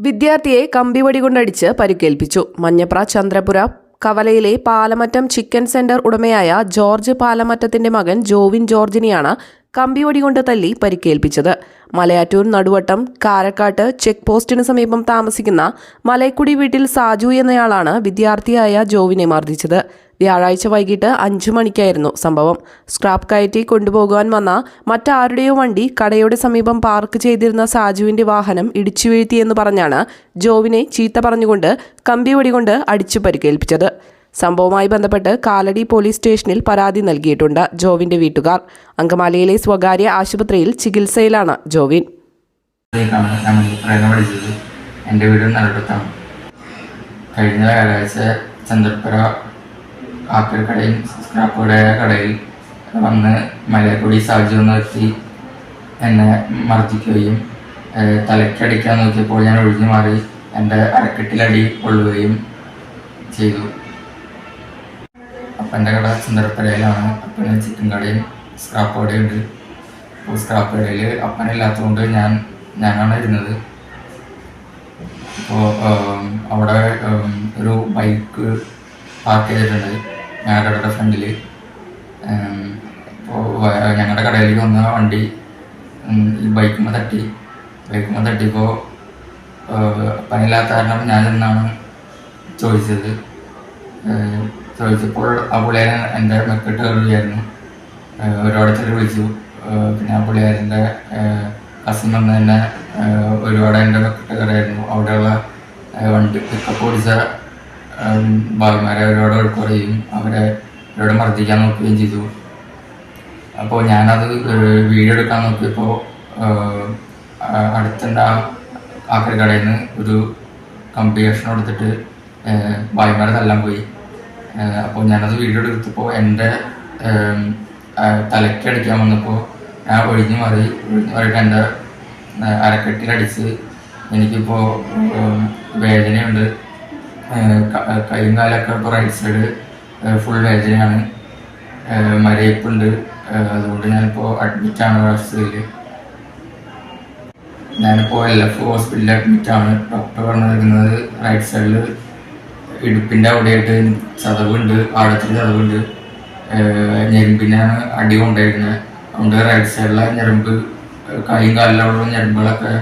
വിദ്യാർത്ഥിയെ കമ്പിവടി കൊണ്ടടിച്ച് പരിക്കേൽപ്പിച്ചു. മഞ്ഞപ്ര ചന്ദ്രപുര കവലയിലെ പാലമറ്റം ചിക്കൻ സെന്റർ ഉടമയായ ജോർജ് പാലമറ്റത്തിന്റെ മകൻ ജോവിൻ ജോർജിനെയാണ് കമ്പിവടി കൊണ്ട് തല്ലി പരിക്കേൽപ്പിച്ചത്. മലയാറ്റൂർ നടുവട്ടം കാരക്കാട്ട് ചെക്ക് പോസ്റ്റിന് സമീപം താമസിക്കുന്ന മലയക്കുടി വീട്ടിൽ സാജു എന്നയാളാണ് വിദ്യാർത്ഥിയായ ജോവിനെ മർദ്ദിച്ചത്. വ്യാഴാഴ്ച വൈകിട്ട് അഞ്ചു മണിക്കായിരുന്നു സംഭവം. സ്ക്രാപ്പ് കയറ്റി കൊണ്ടുപോകുവാൻ വന്ന മറ്റാരുടെയോ വണ്ടി കടയുടെ സമീപം പാർക്ക് ചെയ്തിരുന്ന സാജുവിന്റെ വാഹനം ഇടിച്ചു വീഴ്ത്തിയെന്ന് പറഞ്ഞാണ് ജോവിനെ ചീത്ത പറഞ്ഞുകൊണ്ട് കമ്പി കൊണ്ട് അടിച്ചു പരിക്കേൽപ്പിച്ചത്. സംഭവവുമായി ബന്ധപ്പെട്ട് കാലടി പോലീസ് സ്റ്റേഷനിൽ പരാതി നൽകിയിട്ടുണ്ട് ജോവിന്റെ വീട്ടുകാർ. അങ്കമാലിയിലെ സ്വകാര്യ ആശുപത്രിയിൽ ചികിത്സയിലാണ് ജോവിൻ. എന്റെ വീട് നല്ലടത്താണ് കഴിഞ്ഞ വ്യാഴാഴ്ച ചന്ദ്രപ്പുര ആപ്പിൾക്കടയിൽ കടയിൽ കടയായ കടയിൽ വന്ന് മലയക്കുടി സാജു എന്ന എന്നെ മർദ്ദിക്കുകയും തലയ്ക്കടിക്കാൻ നോക്കിയപ്പോൾ ഞാൻ ഒഴിഞ്ഞു മാറി എന്റെ അരക്കെട്ടിലടി കൊള്ളുകയും ചെയ്തു. അപ്പന്റെ കട ചന്ദ്രപ്പുരയിലാണ് അപ്പന് ചിക്കൻ കടയും സ്ക്രാപ്പ് കടയുണ്ട് അപ്പോൾ സ്ക്രാപ്പ് കടയിൽ അപ്പനില്ലാത്തതുകൊണ്ട് ഞാൻ ഞാനാണ് ഇരുന്നത്. അപ്പോൾ അവിടെ ഒരു ബൈക്ക് പാർക്ക് ചെയ്തിട്ടുണ്ട്. ഞങ്ങളുടെ കടയുടെ ഫ്രണ്ടിൽ ഞങ്ങളുടെ കടയിലേക്ക് വന്ന വണ്ടി ബൈക്കുമ്മ തട്ടി. ബൈക്കുമ്മ തട്ടിയപ്പോൾ പനിയില്ലാത്ത കാരണം ഞാൻ എന്നാണ് ചോദിച്ചത്. ചോദിച്ചപ്പോൾ ആ പുള്ളിയാരൻ എന്റെ മെക്കിട്ട് കയറുകയായിരുന്നു. ഒരുപാടത്തിൽ വിളിച്ചു. പിന്നെ ആ പുള്ളിയാരന്റെ കസിൻ വന്ന് തന്നെ ഒരുപാട് എന്റെ മെക്കിട്ട് കയറായിരുന്നു. അവിടെയുള്ള വണ്ടി പിക്കപ്പ് ഓടിച്ച ഭാവിമാരെ ഒരുപാട് വഴക്കുറയും അവരെ അവരോട് മർദ്ദിക്കാൻ നോക്കുകയും ചെയ്തു. അപ്പോൾ ഞാനത് വീഡിയോ എടുക്കാൻ നോക്കിയപ്പോൾ അടുത്തുണ്ട ആക്രി കടയിൽ നിന്ന് ഒരു കമ്പിയേഷൻ കൊടുത്തിട്ട് ഭായിമാരെ തല്ലാൻ പോയി. അപ്പോൾ ഞാനത് വീഡിയോ എടുത്തപ്പോൾ എന്റെ തലക്കടിക്കാൻ വന്നപ്പോൾ ഞാൻ ഒഴിഞ്ഞു മാറി ഒഴിഞ്ഞു മാറിയിട്ട് എന്റെ അരക്കെട്ടിലടിച്ച് എനിക്കിപ്പോൾ വേദനയുണ്ട്. കൈയും കാലൊക്കെ ഇപ്പോൾ റൈറ്റ് സൈഡ് ഫുൾ വേദനയാണ് മരയപ്പുണ്ട് അതുകൊണ്ട് ഞാനിപ്പോൾ അഡ്മിറ്റാണ് ആശുപത്രിയിൽ ഞാനിപ്പോൾ എൽ എഫ് ഹോസ്പിറ്റലിൽ അഡ്മിറ്റാണ് ഡോക്ടർ പറഞ്ഞിരിക്കുന്നത് റൈറ്റ് സൈഡിൽ ഇടുപ്പിന്റെ അവിടെയായിട്ട് ചതവുണ്ട്. ആഴത്തിൽ ചതവുണ്ട്. ഞെരുമ്പിനാണ് അടി കൊണ്ടായിരുന്നത് അതുകൊണ്ട് റൈറ്റ് സൈഡിലെ ഞെരമ്പ് കൈയും കാലിലുള്ള ഞരമ്പുകളൊക്കെ